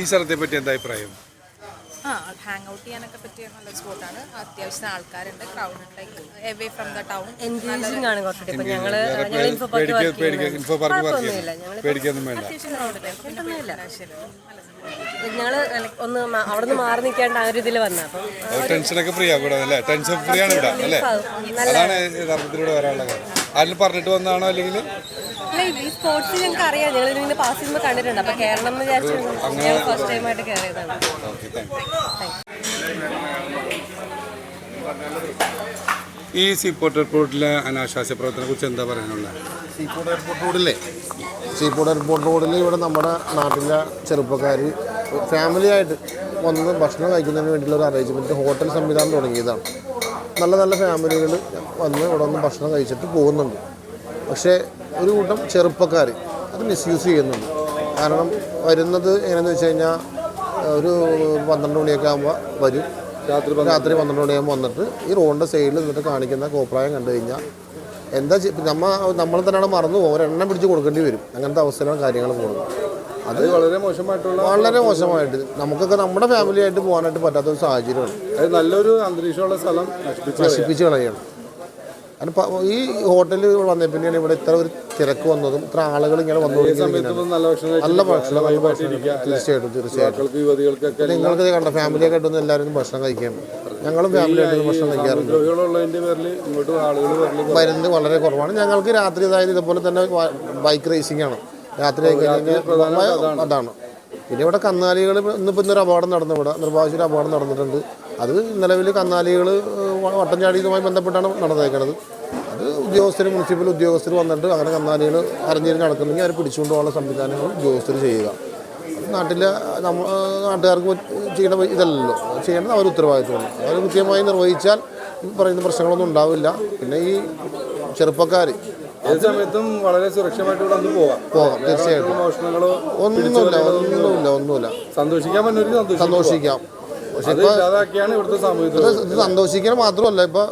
ഈ സ്ഥലത്തെ പറ്റി എന്താ അഭിപ്രായം? ആ ഹാങ് ഔട്ട് ചെയ്യാനൊക്കെ പറ്റിയ നല്ല സ്പോട്ടാണ് അത്യാവശ്യം ആൾക്കാരുണ്ട് ക്രൗഡ് ഉണ്ട്. Away from the town engaging ആണ് കുറച്ചുകൂടി. ഇപ്പൊ ഞങ്ങൾ ഞങ്ങൾ ഇൻഫോ പാർക്ക് കുഴപ്പമൊന്നുമില്ല. ഞങ്ങൾ അത്യാവശ്യം ക്രൗഡ് പിന്നെ ഞങ്ങൾ ഒന്ന് അവിടെ അവിടുന്ന് മാറി നിൽക്കാണ്ട് ആ ഒരു ഇതിൽ വന്ന. ടെൻഷനൊക്കെ ഫ്രീ ആ ഇവിടെ അല്ലേ? ടെൻഷൻ ഫ്രീ ആണ് ഇവിടെ അല്ലേ? അതാണ് യഥാർത്ഥത്തിലൂടെ വരാനുള്ള കാര്യം. ആരും പറഞ്ഞിട്ട് വന്നാണോ അല്ലെങ്കിൽ? അല്ല ഈ സ്പോർട്സ് ഞങ്ങൾക്ക് അറിയാം. ഞങ്ങൾ ഇതിങ്ങനെ പാസ് ചെയ്യുമ്പോൾ കണ്ടിട്ടുണ്ട്. അപ്പൊ കേരളം എന്ന് വിചാരിച്ചു ഞങ്ങൾ ഫസ്റ്റ് ടൈം കയറിയതാണ് ഈ സീപോർട്ട് എയർപോർട്ടിലെ അനാശാസ്യ പ്രവർത്തനത്തെ കുറിച്ച് എന്താ പറയാനുള്ളത് സീപോർട്ട് എയർപോർട്ട് റോഡില്ലേ സീപോർട്ട് എയർപോർട്ട് റോഡിൽ ഇവിടെ നമ്മുടെ നാട്ടിലെ ചെറുപ്പക്കാർ ഫാമിലി ആയിട്ട് വന്ന് ഭക്ഷണം കഴിക്കുന്നതിന് വേണ്ടിയിട്ടുള്ള ഒരു അറേഞ്ച്മെന്റ് ഹോട്ടൽ സംവിധാനം തുടങ്ങിയതാണ്. നല്ല നല്ല ഫാമിലികൾ വന്ന് ഇവിടെ വന്ന് ഭക്ഷണം കഴിച്ചിട്ട് പോകുന്നുണ്ട്. പക്ഷേ ഒരു കൂട്ടം ചെറുപ്പക്കാർ അത് മിസ്യൂസ് ചെയ്യുന്നുണ്ട്. കാരണം വരുന്നത് എങ്ങനെയാണെന്ന് വെച്ച് കഴിഞ്ഞാൽ ഒരു പന്ത്രണ്ട് മണിയൊക്കെ ആകുമ്പോൾ വരും. രാത്രി രാത്രി പന്ത്രണ്ട് മണിയാകുമ്പോൾ വന്നിട്ട് ഈ റോഡിന്റെ സൈഡിൽ നിന്നിട്ട് കാണിക്കുന്ന കോപ്രായം കണ്ടു കഴിഞ്ഞാൽ എന്താ നമ്മ നമ്മൾ തന്നെയാണ് മറന്നു ഒരെണ്ണം പിടിച്ച് കൊടുക്കേണ്ടി വരും. അങ്ങനത്തെ അവസ്ഥയിലാണ് കാര്യങ്ങൾ പോകുന്നത്. അത് വളരെ മോശമായിട്ടുള്ള വളരെ മോശമായിട്ട്. നമുക്കൊക്കെ നമ്മുടെ ഫാമിലിയായിട്ട് പോകാനായിട്ട് പറ്റാത്ത ഒരു സാഹചര്യമാണ് നല്ലൊരു അന്തരീക്ഷമുള്ള സ്ഥലം നശിപ്പിച്ച് നശിപ്പിച്ച് കളയണം കാരണം ഈ ഹോട്ടലിൽ വന്നേ പിന്നെയാണ് ഇവിടെ ഇത്ര ഒരു തിരക്ക് വന്നതും ഇത്ര ആളുകൾ ഇങ്ങനെ വന്നു നല്ല ഭക്ഷണം നല്ല ഭക്ഷണം തീർച്ചയായിട്ടും തീർച്ചയായിട്ടും. നിങ്ങൾക്ക് കണ്ട ഫാമിലിയൊക്കെ ആയിട്ടൊന്നും എല്ലാവരും ഭക്ഷണം കഴിക്കാം ഞങ്ങളും ഫാമിലി ആയിട്ട് ഭക്ഷണം കഴിക്കാറുണ്ട്. വരുന്നത് വളരെ കുറവാണ്. ഞങ്ങൾക്ക് രാത്രി അതായത് ഇതുപോലെ തന്നെ ബൈക്ക് റേസിംഗ് ആണ്. രാത്രി അതാണ്. പിന്നെ ഇവിടെ കന്നാലികൾ ഇന്നിപ്പോൾ ഇന്നൊരു അപകടം നടന്നു ഇവിടെ. നിർഭാഗ്യ അപകടം നടന്നിട്ടുണ്ട്. അത് നിലവിൽ കന്നാലികൾ വട്ടം ചാടിയതുമായി ബന്ധപ്പെട്ടാണ് നടന്നേക്കുന്നത് അത് ഉദ്യോഗസ്ഥർ മുനിസിപ്പൽ ഉദ്യോഗസ്ഥർ വന്നിട്ട് അങ്ങനെ കന്നാലികൾ അറിഞ്ഞിരുന്ന് നടക്കുന്നെങ്കിൽ അവരെ പിടിച്ചുകൊണ്ട് പോകാനുള്ള സംവിധാനങ്ങൾ ഉദ്യോഗസ്ഥർ ചെയ്യുക. നാട്ടിലെ നമ്മൾ നാട്ടുകാർക്ക് ചെയ്യേണ്ട ഇതല്ലല്ലോ. ചെയ്യേണ്ടത് അവർ ഉത്തരവാദിത്വമാണ്. അവർ കൃത്യമായി നിർവഹിച്ചാൽ പറയുന്ന പ്രശ്നങ്ങളൊന്നും ഉണ്ടാവില്ല. പിന്നെ ഈ ചെറുപ്പക്കാർ ഏത് സമയത്തും വളരെ സുരക്ഷിതമായിട്ട് ഇവിടെ പോകാം. പോകാം തീർച്ചയായിട്ടും. ഒന്നുമില്ല ഒന്നുമില്ല ഒന്നുമില്ല. സന്തോഷിക്കാൻ പറ്റുന്നവർക്ക് സന്തോഷിക്കാം. ഇല്ലാതാക്കിയാണ് ഇവിടുത്തെ സന്തോഷിക്കാൻ മാത്രമല്ല ഇപ്പൊ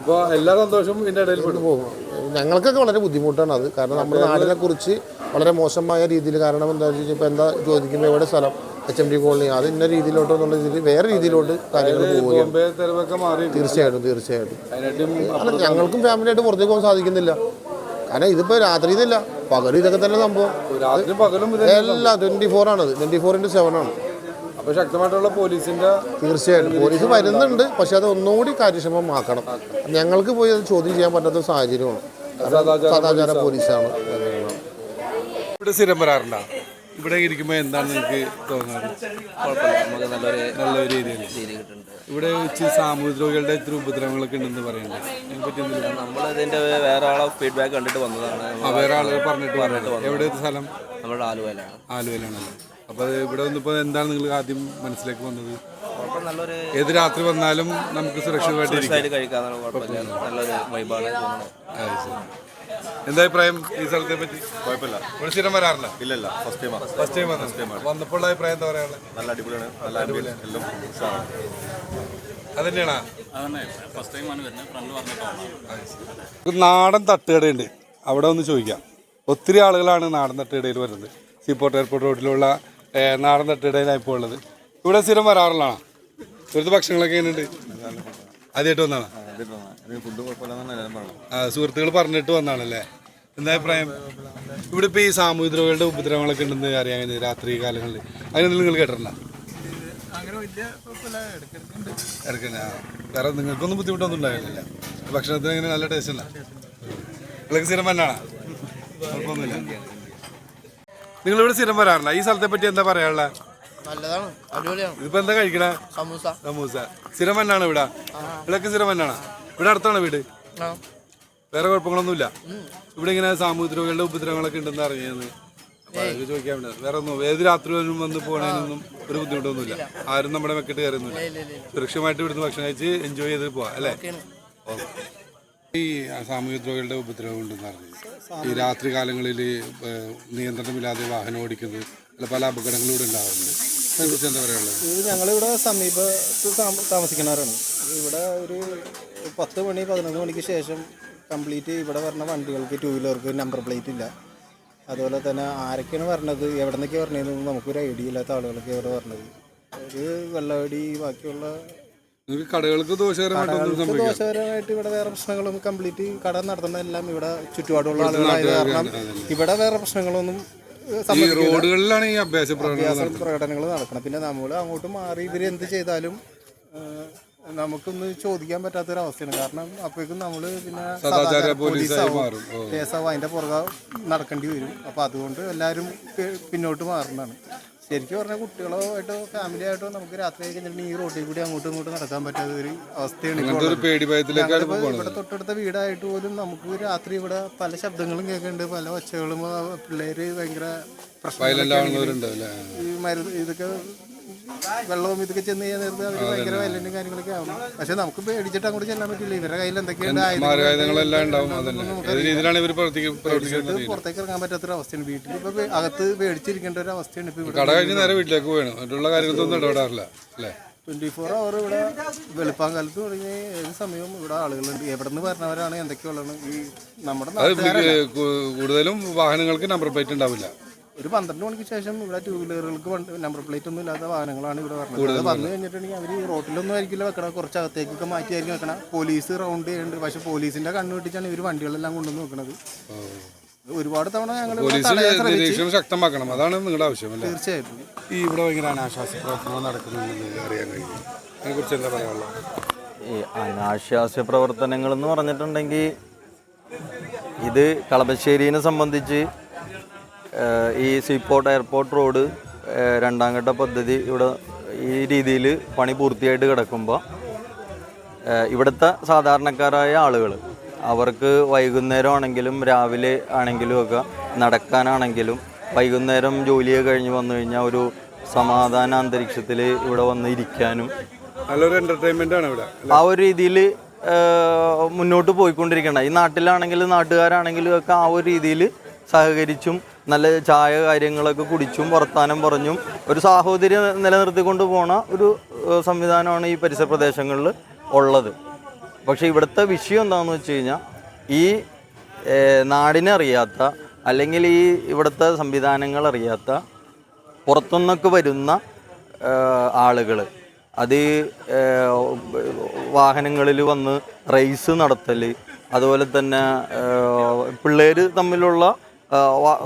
ഇപ്പൊ എല്ലാ സന്തോഷവും ഇതിന്റെ ഇടയിൽ പോകും ഞങ്ങൾക്കൊക്കെ വളരെ ബുദ്ധിമുട്ടാണ് അത്. കാരണം നമ്മുടെ നാടിനെ കുറിച്ച് വളരെ മോശമായ രീതിയിൽ കാരണം എന്താ വെച്ചാൽ ഇപ്പൊ എന്താ ചോദിക്കുമ്പോൾ എവിടെ സ്ഥലം? എച്ച് എം ഡി കോളനി അത് ഇന്ന രീതിയിലോട്ടോ എന്നുള്ള രീതിയിൽ വേറെ രീതിയിലോട്ട് കാര്യങ്ങൾ പോവുകയാണ്. തീർച്ചയായിട്ടും തീർച്ചയായിട്ടും. അല്ല ഞങ്ങൾക്കും ഫാമിലിയായിട്ട് പുറത്തേക്ക് പോകാൻ സാധിക്കുന്നില്ല. കാരണം ഇതിപ്പോ രാത്രി ഇതില്ല. പകൽ ഇതൊക്കെ തന്നെ സംഭവം. പകലും എല്ലാം ട്വന്റി ഫോർ ആണ് ട്വന്റി ഫോർ ഇന്റു സെവൻ ആണ്. ശക്തമായിട്ടുള്ള പോലീസിന്റെ തീർച്ചയായിട്ടും. പോലീസ് വരുന്നുണ്ട്. പക്ഷെ അത് ഒന്നുകൂടി കാര്യക്ഷമമാക്കണം. ഞങ്ങൾക്ക് പോയി അത് ചോദ്യം ചെയ്യാൻ പറ്റാത്ത സാഹചര്യമാണ്. സദാചാര പോലീസാണ്. ഇവിടെ സ്ഥിരം വരാറുണ്ടോ ഇവിടെ ഇരിക്കുമ്പോൾ എന്താണ് നിങ്ങൾക്ക് തോന്നുന്നത് കുഴപ്പമില്ല. നമുക്ക് നല്ലൊരു നല്ല രീതിയിൽ. ഇവിടെ വെച്ച് സാമൂഹിക രോഗികളുടെ ഇത്ര ഉപദ്രവങ്ങളൊക്കെ ഉണ്ടെന്ന് പറയുന്നത്. അതിനെപ്പറ്റി നമ്മളതിന്റെ നമ്മൾ ഇതിന്റെ വേറെ ആളെ ഫീഡ്ബാക്ക് കണ്ടിട്ട് വന്നതാണ്. ആ വേറെ ആളുകൾ പറഞ്ഞിട്ട് പറഞ്ഞിട്ട് എവിടെ സ്ഥലം? നമ്മുടെ ആലുവയിലാണ്. ആലുവയിലാണല്ലോ? അപ്പോൾ ഇവിടെ വന്നപ്പോൾ എന്താണ് നിങ്ങൾ ആദ്യം മനസ്സിലേക്ക് വന്നത്? നല്ലൊരു ഏത് രാത്രി വന്നാലും നമുക്ക് സുരക്ഷിതമായിട്ട് കുഴപ്പമില്ല. നല്ലൊരു വൈബാണ് തോന്നുന്നത്. എന്താ അഭിപ്രായം ഈ സ്ഥലത്തെ പറ്റി? കുഴപ്പമില്ല. ഇവിടെ സ്ഥിരം വരാറില്ല? ഇല്ലല്ല ഫസ്റ്റ് ടൈം ഫസ്റ്റ് ടൈം വന്നു? വന്നപ്പോൾ ഉള്ള അഭിപ്രായം എന്താ പറയാനുള്ളത് നല്ല അടിപൊളിയാണ്. നല്ല അടിപൊളിയാണ് എല്ലാം അതന്നെയാണ്? ഫസ്റ്റ് ഒരു നാടൻ തട്ടുകടയുണ്ട്. അവിടെ ഒന്ന് ചോദിക്കാം. ഒത്തിരി ആളുകളാണ് നാടൻ തട്ടുകടയിൽ വരുന്നത്. സീപോർട്ട് എയർപോർട്ട് റോഡിലുള്ള നാടൻ തട്ടിടയിലാണ് ഇപ്പോൾ ഉള്ളത് ഇവിടെ സ്ഥിരം വരാറുള്ളതാണ്? ഇവിടുത്തെ ഭക്ഷണങ്ങളൊക്കെ എങ്ങനെയുണ്ട്? ആദ്യമായിട്ട് വന്നാണ്? സുഹൃത്തുക്കൾ പറഞ്ഞിട്ട് വന്നാണല്ലേ? എന്താ അഭിപ്രായം? ഇവിടെ ഇപ്പോൾ ഈ സാമൂഹിക ദ്രോഹികളുടെ ഉപദ്രവങ്ങളൊക്കെ ഉണ്ടെന്ന് അറിയാൻ രാത്രി കാലങ്ങളിൽ. അതിനൊന്നും നിങ്ങൾ ആ. വേറെ നിങ്ങൾക്കൊന്നും ബുദ്ധിമുട്ടൊന്നും ഉണ്ടായിരുന്നില്ല. ഭക്ഷണത്തിന് ഇങ്ങനെ നല്ല ടേസ്റ്റ് ഉണ്ടോ? നിങ്ങൾക്ക് സ്ഥിരം തന്നെയാണോ കുഴപ്പമൊന്നുമില്ല. നിങ്ങളിവിടെ സ്ഥിരം വരാറില്ല. ഈ സ്ഥലത്തെ പറ്റി എന്താ പറയാനുള്ള? നല്ലതാണ്. അടിപൊളിയാണ്. ഇതിപ്പോ എന്താ കഴിക്കണേ? സമൂസ. സമൂസ. സ്ഥിരം തന്നെയാണ് ഇവിടെ? ഇവിടെയൊക്കെ സ്ഥിരം തന്നെയാണ് ഇവിടെ അടുത്താണ് വീട്? വേറെ കുഴപ്പങ്ങളൊന്നുമില്ല? ഇവിടെ ഇങ്ങനെ സാമൂഹ്യ രോഗികളുടെ ഉപദ്രവങ്ങളൊക്കെ ഉണ്ടെന്ന് അറിയുന്നത് അപ്പൊ അതൊക്കെ ചോദിക്കാൻ വേണ്ടി. വേറെ ഒന്നും ഏത് രാത്രി വരും വന്ന് പോകണതിനൊന്നും ഒരു ബുദ്ധിമുട്ടൊന്നുമില്ല. ആരും നമ്മുടെ മെക്കെട്ട് കയറുന്നില്ല. സുരക്ഷിതമായിട്ട് ഇവിടുന്ന് ഭക്ഷണം കഴിച്ച് എൻജോയ് ചെയ്ത് പോവാ അല്ലേ? ഓക്കെ. ഈ സാമൂഹ്യ ദ്രോഹികളുടെ ഉപദ്രവം ഉണ്ടെന്ന് അറിഞ്ഞു. ഈ രാത്രി കാലങ്ങളിൽ നിയന്ത്രണമില്ലാതെ വാഹനം ഓടിക്കുന്നത് പല അപകടങ്ങളും ഇവിടെ ഉണ്ടാവുന്നുണ്ട്. അതിനെക്കുറിച്ച് എന്താ പറയാനുള്ളത്? ഇത് ഞങ്ങളിവിടെ സമീപത്ത് താമ- താമസിക്കുന്നവരാണ്. ഇവിടെ ഒരു പത്ത് മണി പതിനൊന്ന് മണിക്ക് ശേഷം കംപ്ലീറ്റ് ഇവിടെ വരുന്ന വണ്ടികൾക്ക് ടൂ വീലർക്ക് നമ്പർ പ്ലേറ്റ് ഇല്ല. അതുപോലെ തന്നെ ആരൊക്കെയാണ് വരണത് എവിടെ നിന്നൊക്കെയാണ് വരണതെന്ന് നമുക്കൊരു ഐഡിയ ഇല്ലാത്ത ആളുകളൊക്കെ ഇവിടെ വരണത്. ഒരു വെള്ളവടി ബാക്കിയുള്ള കടകൾക്ക് ദോഷകരമായിട്ടൊന്നും കടകൾക്ക് ദോഷകരമായിട്ട് ഇവിടെ വേറെ പ്രശ്നങ്ങളും കംപ്ലീറ്റ് കട നടത്തുന്ന എല്ലാം ഇവിടെ ചുറ്റുപാടുള്ള ആളുകളായത് കാരണം ഇവിടെ വേറെ പ്രശ്നങ്ങളൊന്നും റോഡുകളിലാണ് ഈ അഭ്യാസ പ്രകടനങ്ങൾ നടക്കണം. പിന്നെ നമ്മൾ അങ്ങോട്ട് മാറി ഇവർ എന്ത് ചെയ്താലും നമുക്കൊന്ന് ചോദിക്കാൻ പറ്റാത്ത ഒരു അവസ്ഥയാണ് കാരണം അപ്പോഴേക്കും നമ്മൾ പിന്നെ. കേസാവും. അതിന്റെ പുറകെ നടക്കേണ്ടി വരും. അപ്പൊ അതുകൊണ്ട് എല്ലാവരും പിന്നോട്ട് മാറുന്നതാണ് ശരിക്കും പറഞ്ഞാൽ കുട്ടികളായിട്ടോ ഫാമിലി ആയിട്ടോ നമുക്ക് രാത്രി കഴിഞ്ഞിട്ടുണ്ടെങ്കിൽ ഈ റോട്ടിൽ കൂടി അങ്ങോട്ടും ഇങ്ങോട്ടും നടക്കാൻ പറ്റാത്ത ഒരു അവസ്ഥയാണ് ഇവിടെ തൊട്ടടുത്ത വീടായിട്ട് പോലും നമുക്ക് രാത്രി ഇവിടെ പല ശബ്ദങ്ങളും കേൾക്കുന്നുണ്ട് പല ഒച്ചകളും പിള്ളേര് ഭയങ്കര പ്രശ്നം ഇതൊക്കെ വെള്ളവും ഇതൊക്കെ ചെന്ന് കഴിഞ്ഞാൽ നേരത്തെ അവർ ഭയങ്കര വയലന്റും കാര്യങ്ങളൊക്കെ ആവും. പക്ഷെ നമുക്ക് പേടിച്ചിട്ട് അങ്ങോട്ട് ചെല്ലാൻ പറ്റില്ല. ഇവരുടെ കയ്യിൽ എന്തൊക്കെയുണ്ട് ആയുധങ്ങൾ പുറത്തേക്ക് ഇറങ്ങാൻ പറ്റാത്തൊരു അവസ്ഥയാണ് വീട്ടിൽ ഇപ്പൊ അകത്ത് പേടിച്ചിരിക്കേണ്ട ഒരു അവസ്ഥയാണ് ഇപ്പൊ ഇവിടെ കട കഴിഞ്ഞ് നേരെ വീട്ടിലേക്ക് പോകണം മറ്റുള്ള കാര്യങ്ങളൊന്നും ഇടപെടാറില്ല. അല്ലേ? ട്വന്റി ഫോർ അവർ ഇവിടെ വെളുപ്പാൻ കാലത്ത് തുടങ്ങി ഏത് സമയവും ഇവിടെ ആളുകളുണ്ട്. എവിടെ നിന്ന് പറഞ്ഞവരാണ് എന്തൊക്കെയുള്ളതാണ് ഈ നമ്മുടെ കൂടുതലും വാഹനങ്ങൾക്ക് നമ്പർ പ്ലേറ്റ് ഉണ്ടാവില്ല. ഒരു പന്ത്രണ്ട് മണിക്ക് ശേഷം ഇവിടെ ടൂ വീലറുകൾക്ക് നമ്പർ പ്ലേറ്റ് ഒന്നും ഇല്ലാത്ത വാഹനങ്ങളാണ് ഇവിടെ വരുന്നത് അത് വന്നു കഴിഞ്ഞിട്ടുണ്ടെങ്കിൽ അവർ റോട്ടിലൊന്നും ആയിരിക്കില്ല വെക്കണം കുറച്ച് അകത്തേക്കൊക്കെ മാറ്റിയായിരിക്കും വെക്കണം പോലീസ് റൗണ്ട് ചെയ്യുന്നുണ്ട്. പക്ഷെ പോലീസിന്റെ കണ്ണു വെട്ടിച്ചാണ് ഇവർ വണ്ടികളെല്ലാം കൊണ്ടുവന്ന് വെക്കണത്. ഒരുപാട് തവണ ഞങ്ങൾ നിരീക്ഷണം ശക്തമാക്കണം. അതാണ് നിങ്ങളുടെ ആവശ്യമല്ലേ തീർച്ചയായിട്ടും. ഈ ഇവിടെ ഭയങ്കര അനാശാസ്യ പ്രവർത്തനങ്ങൾ നടക്കുന്നുണ്ടെന്ന് അറിയാൻ കഴിയും. അതിനെക്കുറിച്ച് എന്താ പറയാനുള്ളത്? ഈ അനാശാസ്യ പ്രവർത്തനങ്ങൾ എന്ന് പറഞ്ഞിട്ടുണ്ടെങ്കിൽ ഇത് കളമശ്ശേരിനെ സംബന്ധിച്ച് ഈ സീപോർട്ട് എയർപോർട്ട് റോഡ് രണ്ടാം ഘട്ട പദ്ധതി ഇവിടെ ഈ രീതിയിൽ പണി പൂർത്തിയായിട്ട് കിടക്കുമ്പോൾ ഇവിടുത്തെ സാധാരണക്കാരായ ആളുകൾ അവർക്ക് വൈകുന്നേരം ആണെങ്കിലും രാവിലെ ആണെങ്കിലും ഒക്കെ നടക്കാനാണെങ്കിലും വൈകുന്നേരം ജോലിയൊക്കെ കഴിഞ്ഞ് വന്നു കഴിഞ്ഞാൽ ഒരു സമാധാന അന്തരീക്ഷത്തിൽ ഇവിടെ വന്ന് ഇരിക്കാനും നല്ലൊരു എന്റർടൈൻമെന്റ് ആണ് ഇവിടെ ആ ഒരു രീതിയിൽ മുന്നോട്ട് പോയിക്കൊണ്ടിരിക്കണം ഈ നാട്ടിലാണെങ്കിലും നാട്ടുകാരാണെങ്കിലും ഒക്കെ ആ ഒരു രീതിയിൽ സഹകരിച്ചും നല്ല ചായ കാര്യങ്ങളൊക്കെ കുടിച്ചും വർത്താനം പറഞ്ഞും ഒരു സാഹോദര്യം നിലനിർത്തിക്കൊണ്ട് പോണ ഒരു സംവിധാനമാണ് ഈ പരിസര പ്രദേശങ്ങളിൽ ഉള്ളത്. പക്ഷേ ഇവിടുത്തെ വിഷയം എന്താണെന്ന് വെച്ച് കഴിഞ്ഞാൽ ഈ നാടിനെ അറിയാത്ത അല്ലെങ്കിൽ ഈ ഇവിടുത്തെ സംവിധാനങ്ങൾ അറിയാത്ത പുറത്തുനിന്നൊക്കെ വരുന്ന ആളുകൾ അത് വാഹനങ്ങളിൽ വന്ന് റേസ് നടത്തൽ അതുപോലെ തന്നെ പിള്ളേർ തമ്മിലുള്ള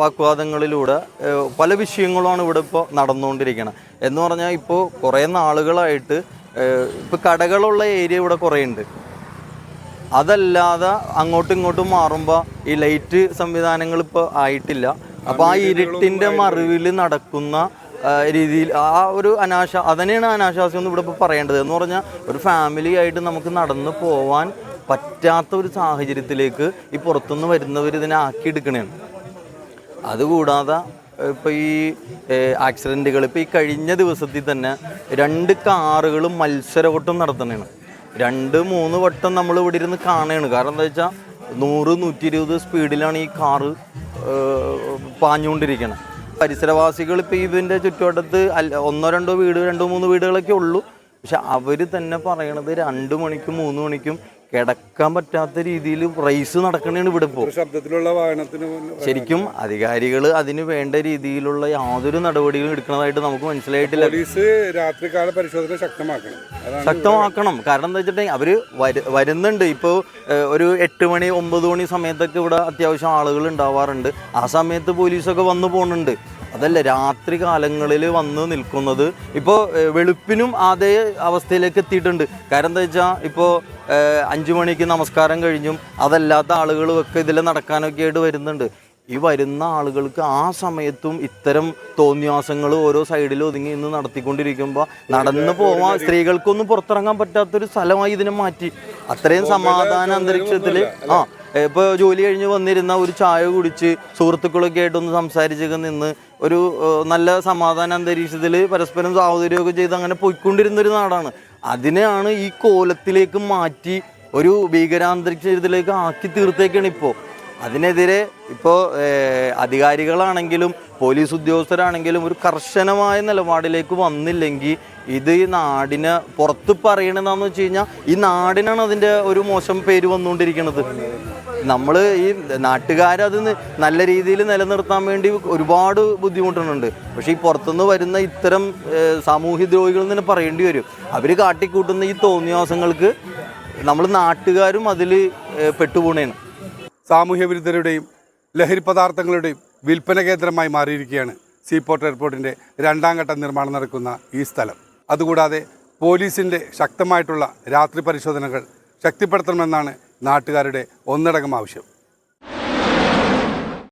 വാഗ്വാദങ്ങളിലൂടെ ആ, പല വിഷയങ്ങളുമാണ് ഇവിടെ ഇപ്പോൾ നടന്നുകൊണ്ടിരിക്കുന്നത് എന്ന് പറഞ്ഞാൽ ഇപ്പോൾ കുറേ നാളുകളായിട്ട് ഇപ്പോൾ കടകളുള്ള ഏരിയ ഇവിടെ കുറേ ഉണ്ട് അതല്ലാതെ അങ്ങോട്ടും ഇങ്ങോട്ടും മാറുമ്പോൾ ഈ ലൈറ്റ് സംവിധാനങ്ങൾ ഇപ്പോൾ ആയിട്ടില്ല. അപ്പോൾ ആ ഇരുട്ടിന്റെ മറിവിൽ നടക്കുന്ന രീതിയിൽ ആ ഒരു അനാശ അതന്നെയാണ് അനാശാസ്യം എന്ന് ഇവിടെ ഇപ്പോൾ പറയേണ്ടത്. എന്ന് പറഞ്ഞാൽ ഒരു ഫാമിലി ആയിട്ട് നമുക്ക് നടന്നു പോവാൻ പറ്റാത്ത ഒരു സാഹചര്യത്തിലേക്ക് ഈ പുറത്തുനിന്ന് വരുന്നവർ ഇതിനെ ആക്കിയെടുക്കണേണ്. അതുകൂടാതെ ഇപ്പോൾ ഈ ആക്സിഡന്റുകൾ ഇപ്പോൾ ഈ കഴിഞ്ഞ ദിവസത്തിൽ തന്നെ രണ്ട് കാറുകൾ മത്സരവട്ടം നടത്തണേണ് രണ്ട് മൂന്ന് വട്ടം നമ്മൾ ഇവിടെ ഇരുന്ന് കാണുകയാണ്. കാരണം എന്താ വെച്ചാൽ നൂറ് നൂറ്റി ഇരുപത് സ്പീഡിലാണ് ഈ കാറ് പാഞ്ഞുകൊണ്ടിരിക്കുന്നത് പരിസരവാസികൾ ഇപ്പോൾ ഇതിന്റെ ചുറ്റുവട്ടത്ത് അല്ല ഒന്നോ രണ്ടോ വീട് രണ്ടോ മൂന്ന് വീടുകളൊക്കെ ഉള്ളൂ. പക്ഷെ അവർ തന്നെ പറയണത് രണ്ട് മണിക്കും മൂന്ന് മണിക്കും കിടക്കാൻ പറ്റാത്ത രീതിയിൽ റേസ് നടക്കണേണ് ഇവിടെ ഇപ്പോൾ ശബ്ദത്തിലുള്ള വാഹനത്തിന് ശരിക്കും അധികാരികൾ അതിന് വേണ്ട രീതിയിലുള്ള യാതൊരു നടപടികളും എടുക്കുന്നതായിട്ട് നമുക്ക് മനസ്സിലായിട്ടില്ല. പോലീസ് രാത്രികാല പരിശോധന ശക്തമാക്കണം. ശക്തമാക്കണം. കാരണം എന്താ വെച്ചിട്ടുണ്ടെങ്കിൽ അവർ വരുന്നുണ്ട്. ഇപ്പോൾ ഒരു എട്ട് മണി ഒമ്പത് മണി സമയത്തൊക്കെ ഇവിടെ അത്യാവശ്യം ആളുകൾ ഉണ്ടാവാറുണ്ട്. ആ സമയത്ത് പോലീസൊക്കെ വന്നു പോകുന്നുണ്ട് അതല്ല രാത്രി കാലങ്ങളിൽ വന്ന് നിൽക്കുന്നത്. ഇപ്പോൾ വെളുപ്പിനും അതേ അവസ്ഥയിലേക്ക് എത്തിയിട്ടുണ്ട്. കാരണം എന്താ വെച്ചാൽ ഇപ്പോൾ അഞ്ചു മണിക്ക് നമസ്കാരം കഴിഞ്ഞും അതല്ലാത്ത ആളുകളൊക്കെ ഒക്കെ ഇതിൽ നടക്കാനൊക്കെ ആയിട്ട് വരുന്നുണ്ട്. ഈ വരുന്ന ആളുകൾക്ക് ആ സമയത്തും ഇത്തരം തോന്നിയാസങ്ങൾ ഓരോ സൈഡിൽ ഒതുങ്ങി ഇന്ന് നടത്തിക്കൊണ്ടിരിക്കുമ്പോൾ നടന്നു പോവാൻ സ്ത്രീകൾക്കൊന്നും പുറത്തിറങ്ങാൻ പറ്റാത്തൊരു സ്ഥലമായി ഇതിനെ മാറ്റി. അത്രയും സമാധാന അന്തരീക്ഷത്തിൽ ആ. ഇപ്പോൾ ജോലി കഴിഞ്ഞ് വന്നിരുന്ന ഒരു ചായ കുടിച്ച് സുഹൃത്തുക്കളൊക്കെ ആയിട്ടൊന്ന് സംസാരിച്ചൊക്കെ നിന്ന് ഒരു നല്ല സമാധാന അന്തരീക്ഷത്തിൽ പരസ്പരം സാഹോദര്യമൊക്കെ ചെയ്ത് അങ്ങനെ പോയിക്കൊണ്ടിരുന്ന ഒരു നാടാണ്. അതിനെയാണ് ഈ കോലത്തിലേക്ക് മാറ്റി ഒരു ഭീകരാന്തരീക്ഷത്തിലേക്ക് ആക്കി തീർത്തേക്കാണ് ഇപ്പോൾ അതിനെതിരെ ഇപ്പോൾ അധികാരികളാണെങ്കിലും പോലീസ് ഉദ്യോഗസ്ഥരാണെങ്കിലും ഒരു കർശനമായ നിലപാടിലേക്ക് വന്നില്ലെങ്കിൽ ഇത് ഈ നാടിന് പുറത്ത് പറയണതെന്ന് വെച്ച് കഴിഞ്ഞാൽ ഈ നാടിനാണ് അതിന്റെ ഒരു മോശം പേര് വന്നുകൊണ്ടിരിക്കുന്നത് നമ്മൾ ഈ നാട്ടുകാരത് നല്ല രീതിയിൽ നിലനിർത്താൻ വേണ്ടി ഒരുപാട് ബുദ്ധിമുട്ടുന്നുണ്ട്. പക്ഷേ ഈ പുറത്തുനിന്ന് വരുന്ന ഇത്തരം സാമൂഹ്യ ദ്രോഹികൾ തന്നെ പറയേണ്ടി വരും. അവർ കാട്ടിക്കൂട്ടുന്ന ഈ തോന്നിയവാസങ്ങൾക്ക് നമ്മൾ നാട്ടുകാരും അതിൽ പെട്ടുപോണേണ്. സാമൂഹ്യ വിരുദ്ധരുടെയും ലഹരി പദാർത്ഥങ്ങളുടെയും വിൽപ്പന കേന്ദ്രമായി മാറിയിരിക്കുകയാണ് സീപോർട്ട് എയർപോർട്ടിന്റെ രണ്ടാം ഘട്ട നിർമ്മാണം നടക്കുന്ന ഈ സ്ഥലം. അതുകൂടാതെ പോലീസിന്റെ ശക്തമായിട്ടുള്ള രാത്രി പരിശോധനകൾ ശക്തിപ്പെടുത്തണമെന്നാണ് നാട്ടുകാരുടെ ഒന്നടങ്കം ആവശ്യം.